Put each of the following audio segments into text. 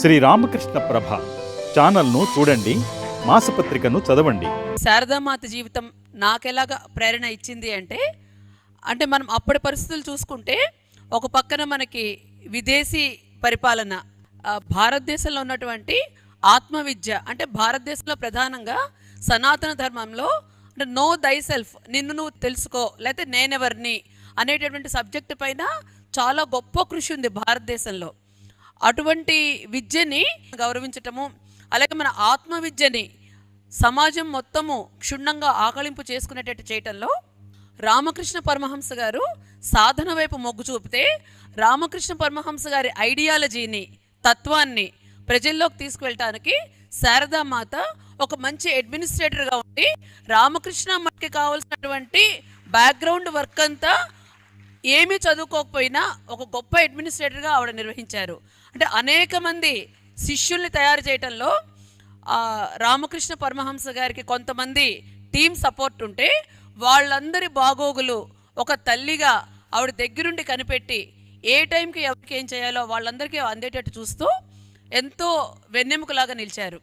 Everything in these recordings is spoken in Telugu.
శ్రీ రామకృష్ణ ప్రభ ఛానల్ను చూడండి మాసపత్రికను చదవండి. శారదామాత జీవితం నాకెలాగా ప్రేరణ ఇచ్చింది అంటే అంటే మనం అప్పటి పరిస్థితులు చూసుకుంటే ఒక పక్కన మనకి విదేశీ పరిపాలన భారతదేశంలో ఉన్నటువంటి ఆత్మవిద్య అంటే భారతదేశంలో ప్రధానంగా సనాతన ధర్మంలో అంటే నో దై సెల్ఫ్ నిన్ను నువ్వు తెలుసుకో లేకపోతే నేనెవరిని అనేటటువంటి సబ్జెక్టు పైన చాలా గొప్ప కృషి ఉంది భారతదేశంలో. అటువంటి విద్యని గౌరవించటము అలాగే మన ఆత్మ విద్యని సమాజం మొత్తము క్షుణ్ణంగా ఆకలింపు చేసుకునేటట్టు చేయటంలో రామకృష్ణ పరమహంస గారు సాధన వైపు మొగ్గు చూపితే రామకృష్ణ పరమహంస గారి ఐడియాలజీని తత్వాన్ని ప్రజల్లోకి తీసుకువెళ్ళటానికి శారదామాత ఒక మంచి అడ్మినిస్ట్రేటర్గా ఉండి రామకృష్ణ మనకి కావాల్సినటువంటి బ్యాక్గ్రౌండ్ వర్క్ అంతా ఏమీ చదువుకోకపోయినా ఒక గొప్ప అడ్మినిస్ట్రేటర్గా ఆవిడ నిర్వహించారు. అంటే అనేక మంది శిష్యుల్ని తయారు చేయటంలో రామకృష్ణ పరమహంస గారికి కొంతమంది టీం సపోర్ట్ ఉంటే వాళ్ళందరి బాగోగులు ఒక తల్లిగా ఆవిడ దగ్గరుండి కనిపెట్టి ఏ టైంకి ఎవరికి ఏం చేయాలో వాళ్ళందరికీ అందేటట్టు చూస్తూ ఎంతో వెన్నెముకలాగా నిలిచారు.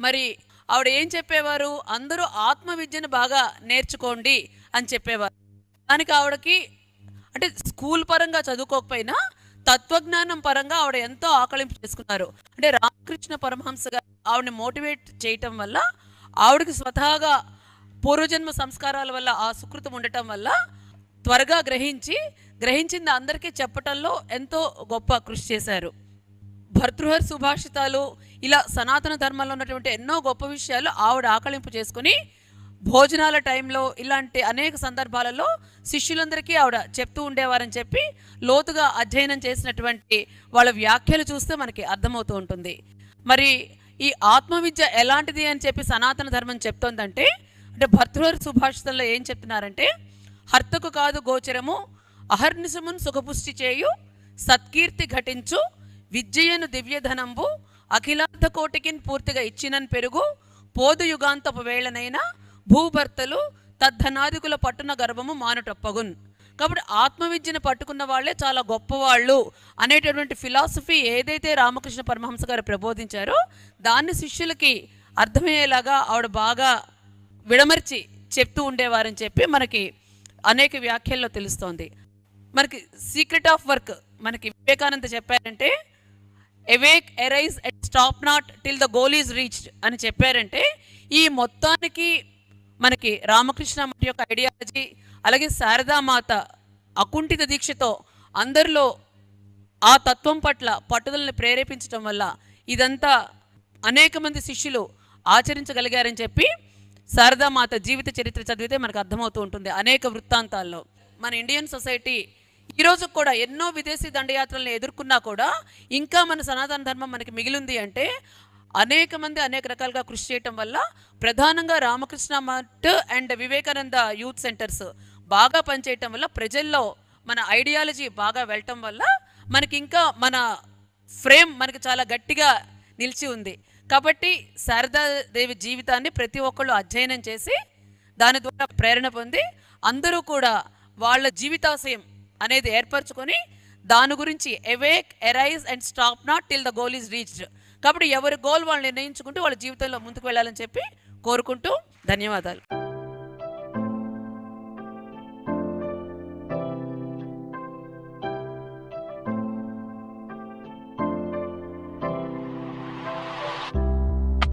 మరి ఆవిడ ఏం చెప్పేవారు? అందరూ ఆత్మ విద్యను బాగా నేర్చుకోండి అని చెప్పేవారు. దానికి ఆవిడకి అంటే స్కూల్ పరంగా చదువుకోకపోయినా తత్వజ్ఞానం పరంగా ఆవిడ ఎంతో ఆకలింపు చేసుకున్నారు. అంటే రామకృష్ణ పరమహంస గారు ఆవిడని మోటివేట్ చేయటం వల్ల ఆవిడకి స్వతహాగా పూర్వజన్మ సంస్కారాల వల్ల ఆ సుకృతం ఉండటం వల్ల త్వరగా గ్రహించి గ్రహించింది అందరికీ చెప్పటంలో ఎంతో గొప్ప కృషి చేశారు. భర్తృహర్ సుభాషితాలు ఇలా సనాతన ధర్మంలో ఉన్నటువంటి ఎన్నో గొప్ప విషయాలు ఆవిడ ఆకలింపు చేసుకుని భోజనాల టైంలో ఇలాంటి అనేక సందర్భాలలో శిష్యులందరికీ ఆవిడ చెప్తూ ఉండేవారని చెప్పి లోతుగా అధ్యయనం చేసినటువంటి వాళ్ళ వ్యాఖ్యలు చూస్తే మనకి అర్థమవుతూ ఉంటుంది. మరి ఈ ఆత్మవిద్య ఎలాంటిది అని చెప్పి సనాతన ధర్మం చెప్తోందంటే అంటే భర్తృహరి సుభాషితంలో ఏం చెప్తున్నారంటే హర్తకు కాదు గోచరము అహర్నిశమున్ సుఖపుష్టి చేయు సత్కీర్తి ఘటించు విద్యయను దివ్యధనంబు అఖిలార్థ కోటికిన్ పూర్తిగా ఇచ్చినన్ పెరుగు పోదు యుగాంతపు వేళనైనా భూభర్తలు తద్ధనాదికుల పట్టున గర్భము మానుటప్పగున్. కాబట్టి ఆత్మవిద్యను పట్టుకున్న వాళ్ళే చాలా గొప్పవాళ్ళు అనేటటువంటి ఫిలాసఫీ ఏదైతే రామకృష్ణ పరమహంస గారు ప్రబోధించారో దాన్ని శిష్యులకి అర్థమయ్యేలాగా ఆవిడ బాగా విడమర్చి చెప్తూ ఉండేవారని చెప్పి మనకి అనేక వ్యాఖ్యల్లో తెలుస్తోంది. మనకి సీక్రెట్ ఆఫ్ వర్క్ మనకి వివేకానంద చెప్పారంటే awake arise at stop not till the goal is reached అని చెప్పారంటే ఈ మొత్తానికి మనకి రామకృష్ణ మఠ యొక్క ఐడియాలజీ అలాగే శారదామాత అకుంఠిత దీక్షతో అందరిలో ఆ తత్వం పట్ల పట్టుదలని ప్రేరేపించడం వల్ల ఇదంతా అనేక మంది శిష్యులు ఆచరించగలిగారని చెప్పి శారదామాత జీవిత చరిత్ర చదివితే మనకు అర్థమవుతూ ఉంటుంది అనేక వృత్తాంతాల్లో. మన ఇండియన్ సొసైటీ ఈరోజు కూడా ఎన్నో విదేశీ దండయాత్రలను ఎదుర్కొన్నా కూడా ఇంకా మన సనాతన ధర్మం మనకి మిగిలింది అంటే అనేక మంది అనేక రకాలుగా కృషి చేయటం వల్ల ప్రధానంగా Ramakrishna Math and Vivekananda youth centres బాగా పనిచేయటం వల్ల ప్రజల్లో మన ఐడియాలజీ బాగా వెళ్ళటం వల్ల మనకి ఇంకా మన ఫ్రేమ్ మనకి చాలా గట్టిగా నిలిచి ఉంది. కాబట్టి శారదాదేవి జీవితాన్ని ప్రతి ఒక్కళ్ళు అధ్యయనం చేసి దాని ద్వారా ప్రేరణ పొంది అందరూ కూడా వాళ్ళ జీవితాశయం అనేది ఏర్పరచుకొని దాని గురించి awake arise and stop not till the goal is reached కాబట్టి ఎవరి గోల్ వాళ్ళు నిర్ణయించుకుంటూ వాళ్ళ జీవితంలో ముందుకు వెళ్ళాలని చెప్పి కోరుకుంటూ ధన్యవాదాలు.